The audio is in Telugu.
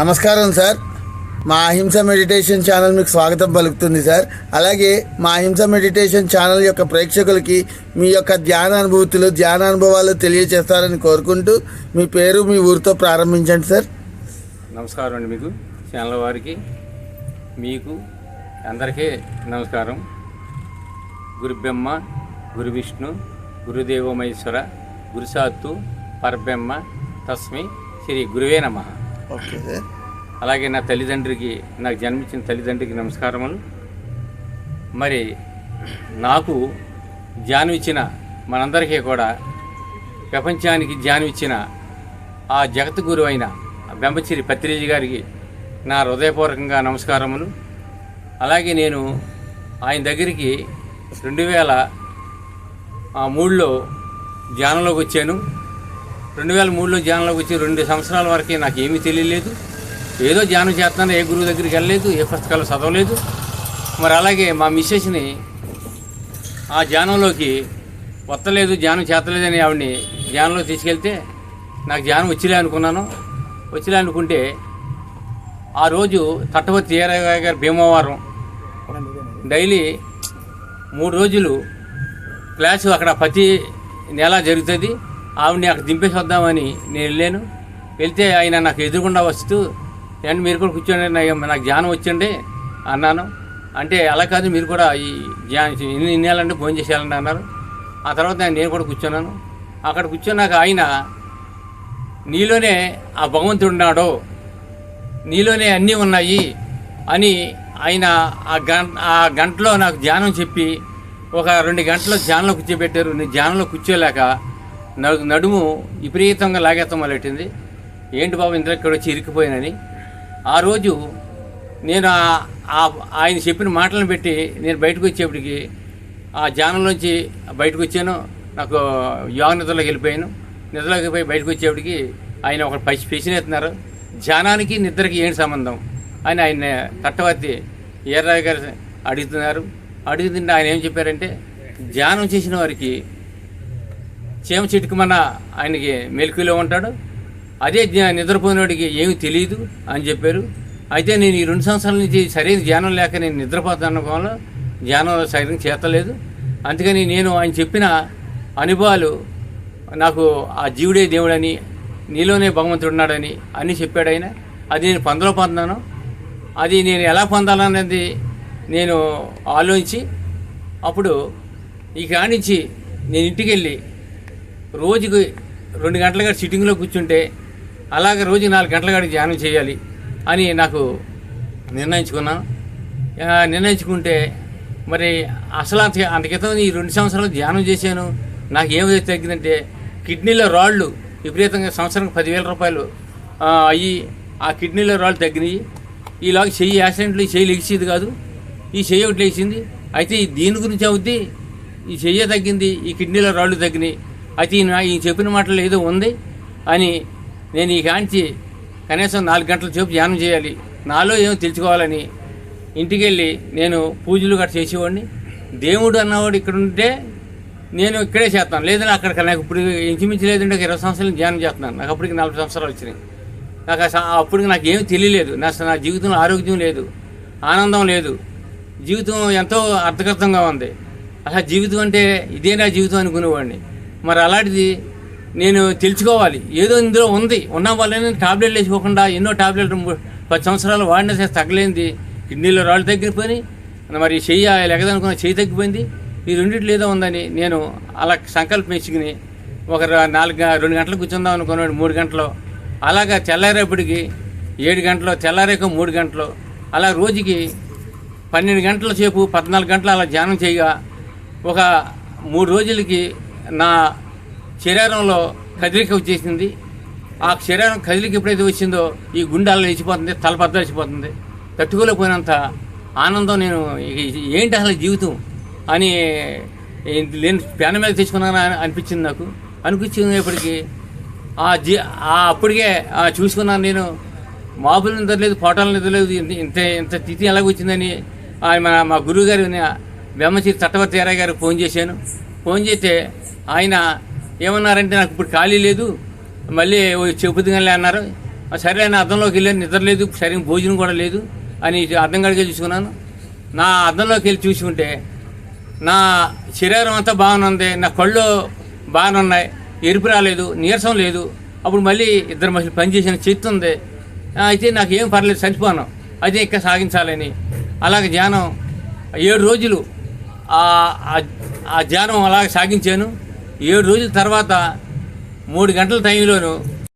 నమస్కారం సార్. మా అహింస మెడిటేషన్ ఛానల్ మీకు స్వాగతం పలుకుతుంది సార్. అలాగే మా అహింస మెడిటేషన్ ఛానల్ యొక్క ప్రేక్షకులకి మీ యొక్క ధ్యాన అనుభూతులు ధ్యాన అనుభవాలు తెలియజేస్తారని కోరుకుంటూ మీ పేరు మీ ఊరితో ప్రారంభించండి సార్. నమస్కారం అండి మీకు ఛానల్ వారికి. మీకు అందరికీ నమస్కారం. గురు బ్రహ్మ గురు విష్ణు గురుదేవ మహేశ్వర గురుసాత్తు పరబ్రహ్మ తస్మి శ్రీ గురువే నమః. ఓకే. అలాగే నా తల్లిదండ్రికి నాకు జన్మించిన తల్లిదండ్రికి నమస్కారములు. మరి నాకు ధ్యానం ఇచ్చిన మనందరికీ కూడా ప్రపంచానికి ధ్యానం ఇచ్చిన ఆ జగద్గురు అయిన బెంబచిరి పత్రిజీ గారికి నా హృదయపూర్వకంగా నమస్కారములు. అలాగే నేను ఆయన దగ్గరికి రెండు వేల మూడులో ధ్యానంలోకి వచ్చాను. రెండు వేల మూడులో ధ్యానంలోకి వచ్చి రెండు సంవత్సరాల వరకు నాకు ఏమీ తెలియలేదు. ఏదో ధ్యానం చేస్తున్నాను ఏ గురువు దగ్గరికి వెళ్ళలేదు ఏ పుస్తకాలు చదవలేదు. మరి అలాగే మా మిస్సెస్ని ఆ ధ్యానంలోకి వత్తలేదు ధ్యానం చేతలేదని ఆవిడని ధ్యానంలో తీసుకెళ్తే నాకు ధ్యానం వచ్చిలే అనుకున్నాను. వచ్చిలే అనుకుంటే ఆ రోజు తట్టవతి ఏరయ్య గారి భీమవరం డైలీ మూడు రోజులు క్లాసు అక్కడ ప్రతి నెల జరుగుతుంది. ఆవిడని అక్కడ దింపేసి వద్దామని నేను వెళ్ళాను. వెళ్తే ఆయన నాకు ఎదురుగుండా వస్తూ ఏంటి మీరు కూడా కూర్చోండి నాకు నాకు ధ్యానం వచ్చండి అన్నాను. అంటే అలా కాదు మీరు కూడా ఈ ధ్యానం ఇన్ని ఇన్నేళ్ళంటే భోజనం చేసేయాలని అన్నారు. ఆ తర్వాత నేను కూడా కూర్చున్నాను. అక్కడ కూర్చున్నాక ఆయన నీలోనే ఆ భగవంతుడు ఉన్నాడు. నీలోనే అన్నీ ఉన్నాయి అని ఆయన ఆ గంట ఆ గంటలో నాకు ధ్యానం చెప్పి ఒక రెండు గంటలు ధ్యానంలో కూర్చోబెట్టారు. నేను ధ్యానంలో కూర్చోలేక నడుము విపరీతంగా లాగేత్తం మొదలెట్టింది ఏంటి బాబు ఇందులో ఇక్కడ వచ్చి ఇరికిపోయానని? ఆ రోజు నేను ఆయన చెప్పిన మాటలను పెట్టి నేను బయటకు వచ్చేప్పటికి ఆ జానంలోంచి బయటకు వచ్చాను. నాకు యోగ నిద్రలోకి వెళ్ళిపోయాను. నిద్రలోకి పోయి బయటకు వచ్చేప్పటికి ఆయన ఒక పసి పెసినెత్తున్నారు ధ్యానానికి నిద్రకి ఏంటి సంబంధం? అని ఆయన కట్టవర్తి ఏర్రావు గారు అడుగుతున్నారు. అడుగుతుంటే ఆయన ఏం చెప్పారంటే ధ్యానం చేసిన వారికి చేమ చిటికమన్న ఆయనకి మెలకులో ఉంటాడు. అదే నిద్రపోయినోడికి ఏమీ తెలియదు అని చెప్పారు. అయితే నేను ఈ రెండు సంవత్సరాల నుంచి సరైన ధ్యానం లేక నేను నిద్రపోతాను వల్ల ధ్యానం సరైన చేతలేదు. అందుకని నేను ఆయన చెప్పిన అనుభవాలు నాకు ఆ జీవుడే దేవుడని నీలోనే భగవంతుడు ఉన్నాడని అని చెప్పాడు ఆయన. అది నేను పొందలో పొందాను. అది నేను ఎలా పొందాలనేది నేను ఆలోచించి అప్పుడు ఈ కానించి నేను ఇంటికి వెళ్ళి రోజుకి రెండు గంటల కాడ సిట్టింగ్లో కూర్చుంటే అలాగే రోజు నాలుగు గంటల కాడ ధ్యానం చేయాలి అని నాకు నిర్ణయించుకున్నాను నిర్ణయించుకుంటే మరి అసలు అంత అంత క్రితం ఈ రెండు సంవత్సరాలు ధ్యానం చేశాను. నాకు ఏమైతే తగ్గిందంటే కిడ్నీలో రాళ్ళు విపరీతంగా సంవత్సరానికి పదివేల రూపాయలు అయ్యి ఆ కిడ్నీలో రాళ్ళు తగ్గినాయి. ఈలాగా చెయ్యి యాక్సిడెంట్లు ఈ చెయ్యి లెగిసేది కాదు. ఈ చెయ్యి ఒకటి లేచింది. అయితే దీని గురించి అవుద్ది. ఈ చెయ్యి తగ్గింది ఈ కిడ్నీలో రాళ్ళు తగ్గినాయి. అయితే ఈయన చెప్పిన మాటలు ఏదో ఉంది అని నేను ఈ కాంచి కనీసం నాలుగు గంటల సేపు ధ్యానం చేయాలి. నాలో ఏమో తెలుసుకోవాలని ఇంటికి వెళ్ళి నేను పూజలు గట్రా చేసేవాడిని. దేవుడు అన్నవాడు ఇక్కడ ఉంటే నేను ఇక్కడే చేస్తాను. లేదంటే అక్కడ నాకు ఇప్పుడు ఇంచుమించు లేదంటే ఒక ఇరవై సంవత్సరాలు ధ్యానం చేస్తున్నాను. నాకు అప్పటికి నలభై సంవత్సరాలు వచ్చినాయి. నాకు అప్పటికి నాకు ఏమీ తెలియలేదు. నా నా జీవితంలో ఆరోగ్యం లేదు. ఆనందం లేదు. జీవితం ఎంతో అర్థకర్థంగా ఉంది. అసలు జీవితం అంటే ఇదే నా జీవితం అనుకునేవాడిని. మరి అలాంటిది నేను తెలుసుకోవాలి. ఏదో ఇందులో ఉంది. ఉన్న వాళ్ళని టాబ్లెట్లు వేసుకోకుండా ఎన్నో టాబ్లెట్లు పది సంవత్సరాలు వాడినా సరే తగ్గలేంది. కిడ్నీలో రాళ్ళు తగ్గిపోయినాయి. మరి చెయ్యి లెగదనుకున్న చెయ్యి తగ్గిపోయింది. ఈ రెండింటిలో ఏదో ఉందని నేను అలా సంకల్పం ఇచ్చుకుని ఒక నాలుగు రెండు గంటలు కూర్చుందాం అనుకున్నాడు మూడు గంటలు. అలాగా తెల్లారేపటికి ఏడు గంటలు తెల్లారేక మూడు గంటలు. అలా రోజుకి పన్నెండు గంటల సేపు పద్నాలుగు గంటలు అలా ధ్యానం చేయగా ఒక మూడు రోజులకి నా శరీరంలో కదిలిక వచ్చేసింది. ఆ శరీరం కదిలిక ఎప్పుడైతే వచ్చిందో ఈ గుండాలు నిలిచిపోతుంది లేచిపోతుంది తల తట్టుకోలేకపోయినంత ఆనందం నేను ఏంటి అసలు జీవితం అని నేను లేని మీద తెచ్చుకున్నాను అని అనిపించింది నాకు. అనిపించినప్పటికీ ఆ జీ ఆ అప్పటికే ఆ చూసుకున్నాను నేను. మాపులు నిద్రలేదు పోటాలు నిద్రలేదు ఇంత ఇంత ఇంత తిథి ఎలాగొచ్చిందని మన మా గురువు గారు బ్రహ్మశ్రీ తట్టవర్తి ఎరయ్య గారికి ఫోన్ చేశాను. ఫోన్ చేస్తే ఆయన ఏమన్నారంటే నాకు ఇప్పుడు ఖాళీ లేదు. మళ్ళీ చెప్పుదుగానే అన్నారు. సరే ఆయన అర్థంలోకి వెళ్ళాను నిద్ర లేదు. సరైన భోజనం కూడా లేదు అని అర్థం కడిగే చూసుకున్నాను. నా అర్థంలోకి వెళ్ళి చూసుకుంటే నా శరీరం అంతా బాగానే ఉంది. నా కళ్ళు బాగానే ఉన్నాయి. ఎరుపు రాలేదు. నీరసం లేదు. అప్పుడు మళ్ళీ ఇద్దరు మనుషులు పనిచేసిన చెత్త ఉంది. అయితే నాకు ఏం పర్లేదు చనిపోను అదే ఇంకా సాగించాలని. అలాగే ధ్యానం. ఏడు రోజులు ఆ- ఆ ధ్యానం అలాగే సాగించాను. ఏడు రోజుల తర్వాత మూడు గంటల టైంలోనూ